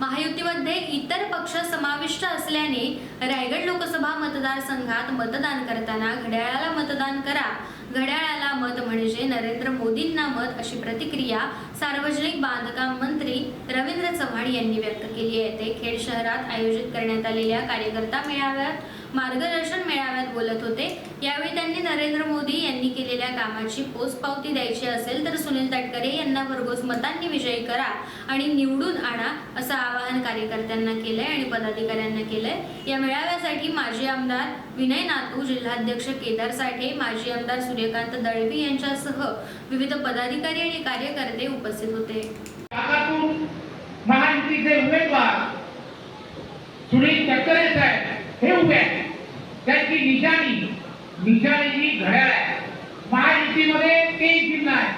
महायुतीमध्ये इतर पक्ष समाविष्ट असल्याने रायगड लोकसभा मतदारसंघात मतदान करताना घड्याळाला मतदान करा. घड्याळाला मत म्हणजे नरेंद्र मोदींना मत अशी प्रतिक्रिया सार्वजनिक बांधकाम मंत्री रवींद्र चव्हाण यांनी व्यक्त केली आहे. ते खेड शहरात आयोजित करण्यात आलेल्या कार्यकर्ता मेळाव्यात मार्गदर्शन मेळाव्यात बोलत होते. यावेळी त्यांनी नरेंद्र मोदी यांनी केलेल्या कामाची पोचपावती द्यायची असेल तर सुनील तटकरे यांना भरघोस मतांनी विजयी करा आणि निवडून आणा असं आवाहन कार्यकर्त्यांना केलंय आणि पदाधिकाऱ्यांना केलंय. या मेळाव्यासाठी माजी आमदार विनय नातू जिल्हाध्यक्ष केदार साठे माजी आमदार सूर्यकांत दळवी यांच्यासह विविध पदाधिकारी आणि कार्यकर्ते उपस्थित होते. सुनील तटकरे साहेब हे उभे आहेत. त्यांची निशाणी निशाणी ही घड्याळ आहे. महायुतीमध्ये तीन चिन्ह आहे.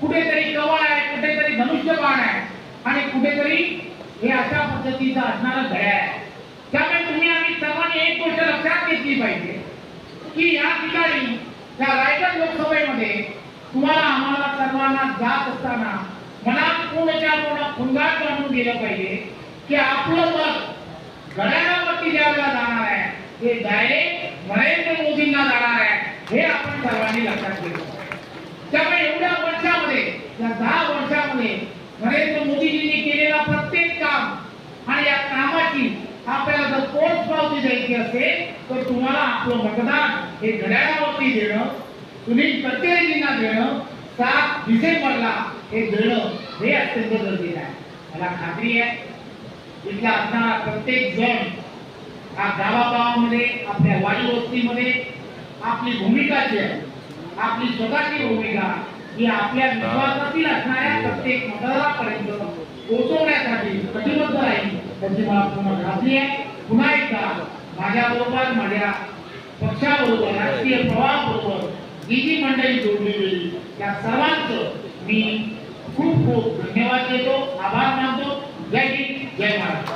कुठेतरी कवळ आहे कुठेतरी धनुष्यबाण आहे. आणि कुठेतरी हे अशा पद्धतीचं असणारं घड्याळ आहे. त्यामुळे तुम्ही आम्ही सर्वांनी एक गोष्ट लक्षात घेतली पाहिजे की या ठिकाणी या रायगड लोकसभेमध्ये तुम्हाला आम्हाला सर्वांना जात असताना मनात पूर्णच्या पूर्ण खुंगाट बांधून गेलं पाहिजे की आपलं मत घड्याळावरती द्यायला जाणार आहे हे डायरेक्ट नरेंद्र मोदींना जाणार आहे हे आपण सर्वांनी लक्षात घेतलं पाहिजे. त्यामुळे एवढ्या वर्षामध्ये या दहा वर्षामध्ये नरेंद्र मोदीजींनी केलेला प्रत्येक काम आणि या कामाची आपल्याला जर पोच पावती द्यायची असते तर तुम्हाला आपलं मतदान हे घड्याळावरती देणं तुम्ही तटकरेजींना देणं सात डिसेंबरला हे देणं हे अत्यंत गरजेचं आहे. मला खात्री आहे इथला असणारा प्रत्येक जण हा गावागावामध्ये आपल्या वाडी वस्तीमध्ये आपली भूमिका जी आहे आपली स्वतःची भूमिका ही आपल्या विश्वासातील असणाऱ्या प्रत्येक मतदारापर्यंत पोहोचवण्यासाठी कटिबद्ध राहील त्याची मला पूर्ण खात्री आहे. पुन्हा एकदा माझ्याबरोबर माझ्या पक्षाबरोबर राजकीय प्रवाहाबरोबर ही जी मंडळी जोडली गेली त्या सर्वांचं मी खूप खूप धन्यवाद देतो आभार मानतो. जय हिंद जय महाराष्ट्र